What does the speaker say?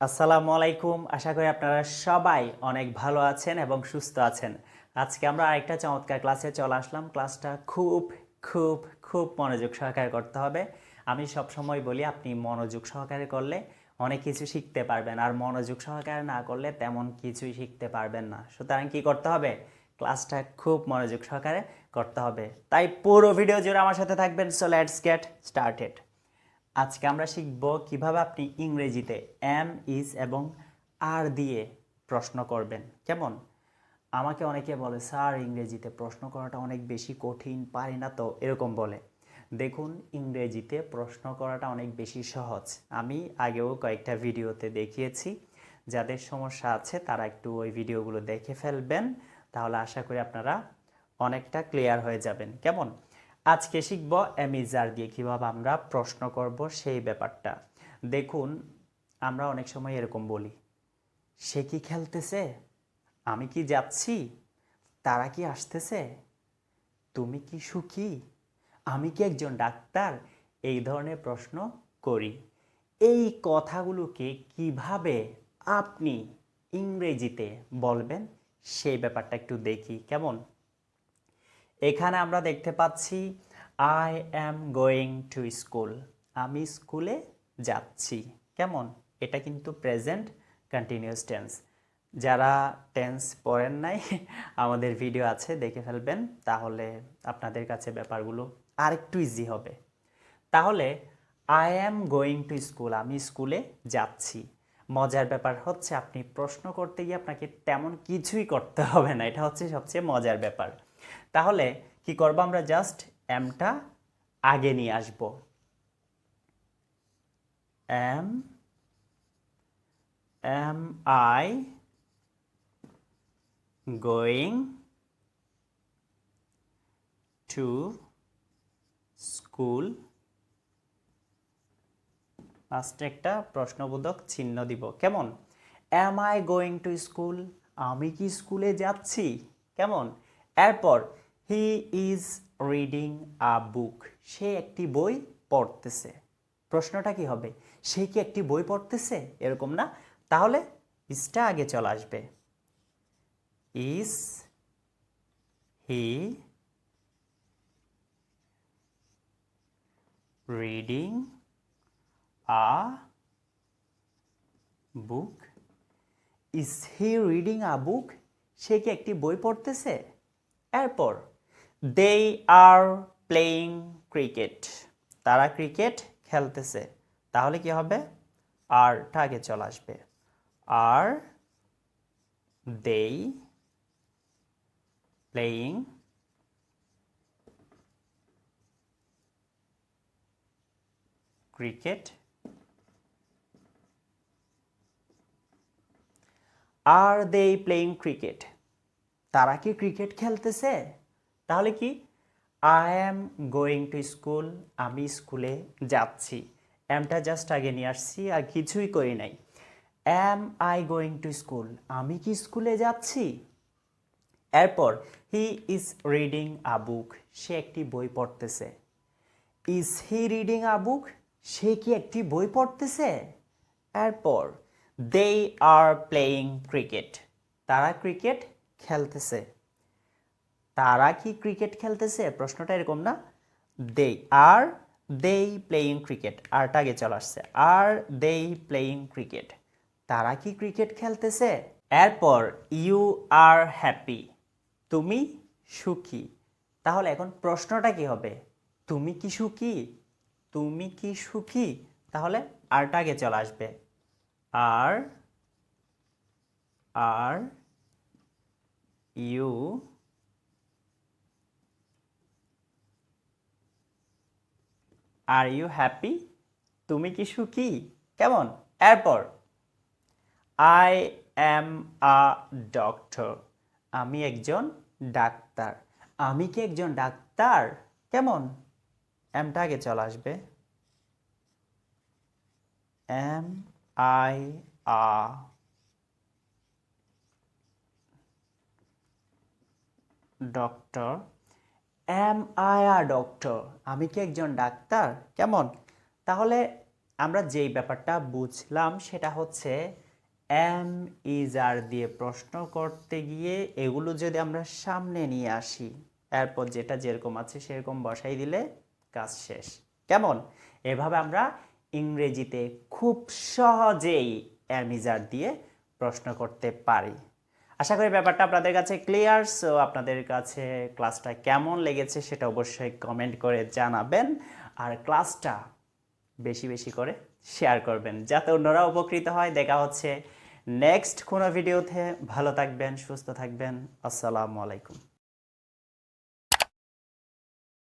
আসসালামু আলাইকুম। আশা করি আপনারা সবাই অনেক ভালো আছেন এবং সুস্থ আছেন। আজকে আমরা আরেকটা চমৎকার ক্লাসে চলে আসলাম। ক্লাসটা খুব খুব খুব মনোযোগ সহকারে করতে হবে। আমি সব সময় বলি, আপনি মনোযোগ সহকারে করলে অনেক কিছু শিখতে পারবেন আর মনোযোগ সহকারে না করলে তেমন কিছুই শিখতে পারবেন না। সুতরাং কি করতে হবে? ক্লাসটা খুব মনোযোগ সহকারে করতে হবে। তাই পুরো ভিডিও জুড়ে আমার সাথে থাকবেন। সো লেটস গেট স্টার্টেড আজকে আমরা শিখব কীভাবে আপনি ইংরেজিতে এম ইজ এবং আর দিয়ে প্রশ্ন করবেন। কেমন? আমাকে অনেকে বলে, স্যার, ইংরেজিতে প্রশ্ন করাটা অনেক বেশি কঠিন, পারি না তো। এরকম বলে। দেখুন, ইংরেজিতে প্রশ্ন করাটা অনেক বেশি সহজ। আমি আগেও কয়েকটা ভিডিওতে দেখিয়েছি। যাদের সমস্যা আছে, তারা একটু ওই ভিডিওগুলো দেখে ফেলবেন। তাহলে আশা করি আপনারা অনেকটা ক্লিয়ার হয়ে যাবেন। কেমন? আজকে শিখব অ্যামিজার দিয়ে কীভাবে আমরা প্রশ্ন করব সেই ব্যাপারটা। দেখুন, আমরা অনেক সময় এরকম বলি, সে কি খেলতেছে? আমি কি যাচ্ছি? তারা কি আসতেছে? তুমি কি সুখী? আমি কি একজন ডাক্তার? এই ধরনের প্রশ্ন করি। এই কথাগুলোকে কীভাবে আপনি ইংরেজিতে বলবেন, সেই ব্যাপারটা একটু দেখি, কেমন? এখানে আমরা দেখতে পাচ্ছি I am going to school আমি স্কুলে যাচ্ছি। কেমন? এটা কিন্তু প্রেজেন্ট কন্টিনিউয়াস টেন্স যারা টেন্স পড়েন নাই, আমাদের ভিডিও আছে, দেখে ফেলবেন। তাহলে আপনাদের কাছে ব্যাপারগুলো আরেকটু ইজি হবে। তাহলে I am going to school আমি স্কুলে যাচ্ছি। মজার ব্যাপার হচ্ছে, আপনি প্রশ্ন করতে গিয়ে আপনাকে তেমন কিছুই করতে হবে না। এটা হচ্ছে সবচেয়ে মজার ব্যাপার। তাহলে কি করব আমরা জাস্ট এমটা আগে নিয়ে আসব। Am am I going to school লাস্টে একটা প্রশ্নবোধক চিহ্ন দিব। কেমন? Am I going to school আমি কি স্কুলে যাচ্ছি? কেমন? এরপর he is reading a book সে একটি বই পড়তেছে। প্রশ্নটা কি হবে? সে কি একটি বই পড়তেছে? এরকম না? তাহলে ইসটা আগে চলে আসবে। Is he reading a book is he reading a book সে কি একটি বই পড়তেছে? এরপর দে আর প্লেয়িং ক্রিকেট তারা ক্রিকেট খেলতেছে। তাহলে কি হবে? আরটা আগে চলে আসবে। Are they playing cricket are they playing cricket তারা কি ক্রিকেট খেলতেছে? তাহলে কি? I am going to school আমি স্কুলে যাচ্ছি। অ্যামটা জাস্ট আগে নিয়ে আসছি, আর কিছুই করি নাই। Am I going to school আমি কি স্কুলে যাচ্ছি? এরপর he is reading a book সে একটি বই পড়তেছে। Is he reading a book সে কি একটি বই পড়তেছে? এরপর দে আর প্লেয়িং ক্রিকেট তারা ক্রিকেট খেলতেছে। তারা কি ক্রিকেট খেলতেছে? প্রশ্নটা এরকম না। দে আর দেই প্লেয়িং ক্রিকেট আরটা আগে চলে আসছে। আর দেই প্লেয়িং ক্রিকেট তারা কি ক্রিকেট খেলতেছে? এরপর ইউ আর হ্যাপি তুমি সুখী. তাহলে এখন প্রশ্নটা কি হবে? তুমি কি সুখী? তুমি কি সুখী? তাহলে আরটা আগে চলে আসবে। Are are you are you happy তুমি কি সুখী? কেমন? এরপর আই অ্যাম আ ডক্টর আমি একজন ডাক্তার। আমি কি একজন ডাক্তার? কেমন? এমটা আগে চলে আসবে। Am I a doctor. Am I a doctor. আমি কি একজন ডাক্তার? কেমন? তাহলে আমরা যেই ব্যাপারটা বুঝলাম সেটা হচ্ছে এম ইজ আর দিয়ে প্রশ্ন করতে গিয়ে এগুলো যদি আমরা সামনে নিয়ে আসি এরপর যেটা যেরকম আছে সেরকম বসাই দিলে কাজ শেষ। কেমন? এভাবে আমরা ইংরেজিতে খুব সহজেই আর দিয়ে প্রশ্ন করতে পারি। আশা করি ব্যাপারটা আপনাদের কাছে ক্লিয়ার সো আপনাদের কাছে ক্লাসটা কেমন লেগেছে সেটা অবশ্যই কমেন্ট করে জানাবেন। আর ক্লাসটা বেশি বেশি করে শেয়ার করবেন, যাতে অন্যরা উপকৃত হয়। দেখা হচ্ছে নেক্সট কোনো ভিডিওতে ভালো থাকবেন, সুস্থ থাকবেন। আসসালামু আলাইকুম।